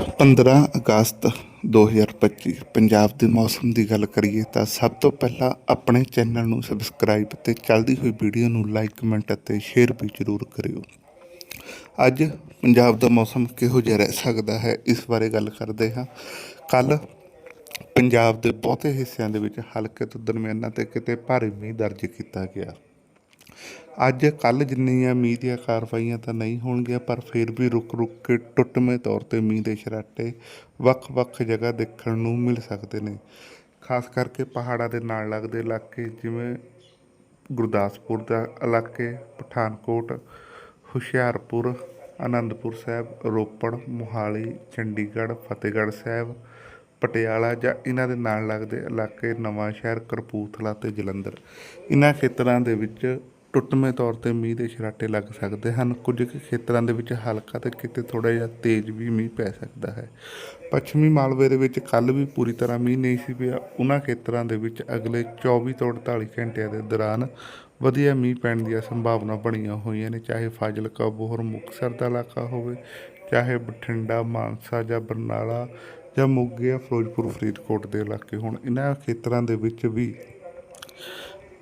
15 ਅਗਸਤ 2025 ਪੰਜਾਬ ਦੇ ਮੌਸਮ ਦੀ ਗੱਲ ਕਰੀਏ ਤਾਂ ਸਭ ਤੋਂ ਪਹਿਲਾਂ ਆਪਣੇ ਚੈਨਲ ਨੂੰ ਸਬਸਕ੍ਰਾਈਬ ਤੇ ਚੱਲਦੀ ਹੋਈ ਵੀਡੀਓ ਨੂੰ ਲਾਈਕ, ਕਮੈਂਟ ਅਤੇ ਸ਼ੇਅਰ ਵੀ ਜ਼ਰੂਰ ਕਰਿਓ। ਅੱਜ ਪੰਜਾਬ ਦਾ ਮੌਸਮ ਕਿਹੋ ਜਿਹਾ ਰਹਿ ਸਕਦਾ ਹੈ? ਇਸ ਬਾਰੇ ਗੱਲ ਕਰਦੇ ਹਾਂ। ਕੱਲ ਪੰਜਾਬ ਦੇ ਬਹੁਤੇ ਹਿੱਸਿਆਂ ਦੇ ਵਿੱਚ ਹਲਕੇ ਤੋਂ ਦਰਮਿਆਨਾ ਤੇ ਕਿਤੇ ਭਾਰੀ ਮੀਂਹ ਦਰਜ ਕੀਤਾ ਗਿਆ। ਅੱਜ ਕੱਲ ਜਿੰਨੀਆਂ ਮੀਂਹ ਦੀਆਂ ਕਾਰਵਾਈਆਂ ਤਾਂ ਨਹੀਂ ਹੋਣਗੀਆਂ, ਪਰ ਫਿਰ ਵੀ ਰੁਕ ਰੁਕ ਕੇ ਟੁੱਟਵੇਂ ਤੌਰ ਤੇ ਮੀਂਹ ਦੇ ਛਰਾਟੇ ਵੱਖ-ਵੱਖ ਜਗ੍ਹਾ ਦੇਖਣ ਨੂੰ ਮਿਲ ਸਕਦੇ ਨੇ। ਖਾਸ ਕਰਕੇ ਪਹਾੜਾਂ ਦੇ ਨਾਲ ਲੱਗਦੇ ਇਲਾਕੇ ਜਿਵੇਂ ਗੁਰਦਾਸਪੁਰ ਦਾ ਇਲਾਕੇ, ਪਠਾਨਕੋਟ, ਹੁਸ਼ਿਆਰਪੁਰ, ਆਨੰਦਪੁਰ ਸਾਹਿਬ, ਰੋਪੜ, ਮੋਹਾਲੀ, ਚੰਡੀਗੜ੍ਹ, ਫਤਿਹਗੜ੍ਹ ਸਾਹਿਬ, ਪਟਿਆਲਾ ਜਾਂ ਇਹਨਾਂ ਦੇ ਨਾਲ ਲੱਗਦੇ ਇਲਾਕੇ ਨਵਾਂ ਸ਼ਹਿਰ ਕਰਪੂਥਲਾ ਤੇ ਜਲੰਧਰ। ਇਹਨਾਂ ਖੇਤਰਾਂ ਦੇ ਵਿੱਚ ਟੁੱਟਵੇਂ ਤੌਰ ਤੇ ਮੀਂਹ ਦੇ ਛਰਾਟੇ ਲੱਗ ਸਕਦੇ ਹਨ। ਕੁਝ ਕੁ ਖੇਤਰਾਂ ਦੇ ਵਿੱਚ ਹਲਕਾ ਤੇ ਕਿਤੇ ਥੋੜਾ ਜਿਹਾ ਤੇਜ਼ ਵੀ ਮੀਂਹ ਪੈ ਸਕਦਾ ਹੈ। ਪੱਛਮੀ ਮਾਲਵੇ ਦੇ ਵਿੱਚ ਕੱਲ ਵੀ ਪੂਰੀ ਤਰ੍ਹਾਂ ਮੀਂਹ ਨਹੀਂ ਸੀ ਪਿਆ। ਉਹਨਾਂ ਖੇਤਰਾਂ ਦੇ ਵਿੱਚ ਅਗਲੇ 24 ਤੋਂ 48 ਘੰਟਿਆਂ ਦੇ ਦੌਰਾਨ ਵਧੀਆ ਮੀਂਹ ਪੈਣ ਦੀਆਂ ਸੰਭਾਵਨਾ ਬਣੀਆਂ ਹੋਈਆਂ ਨੇ। ਚਾਹੇ ਫਾਜ਼ਿਲਕਾ, ਬੋਹਰ, ਮੁਕਤਸਰ ਦਾ ਇਲਾਕਾ ਹੋਵੇ, ਚਾਹੇ ਬਠਿੰਡਾ, ਮਾਨਸਾ ਜਾਂ ਬਰਨਾਲਾ ਜਾਂ ਮੋਗੇ ਜਾਂ ਫਿਰੋਜ਼ਪੁਰ, ਫਰੀਦਕੋਟ ਦੇ ਇਲਾਕੇ ਹੋਣ। ਇਹਨਾਂ ਖੇਤਰਾਂ ਦੇ ਵਿੱਚ ਵੀ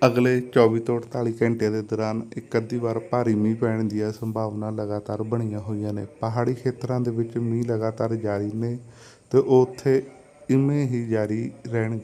ਅਗਲੇ 24 ਤੋਂ 48 ਘੰਟੇ ਦੇ ਦੌਰਾਨ ਇੱਕ ਅੱਧੀ ਵਾਰ ਭਾਰੀ ਮੀਂਹ ਪੈਣ ਦੀਆਂ ਸੰਭਾਵਨਾ ਲਗਾਤਾਰ ਬਣੀਆਂ ਹੋਈਆਂ ਨੇ। ਪਹਾੜੀ ਖੇਤਰਾਂ ਦੇ ਵਿੱਚ ਮੀਂਹ ਲਗਾਤਾਰ ਜਾਰੀ ਨੇ ਤੇ ਉੱਥੇ ਇਵੇਂ ਹੀ ਜਾਰੀ ਰਹਿਣਗੇ।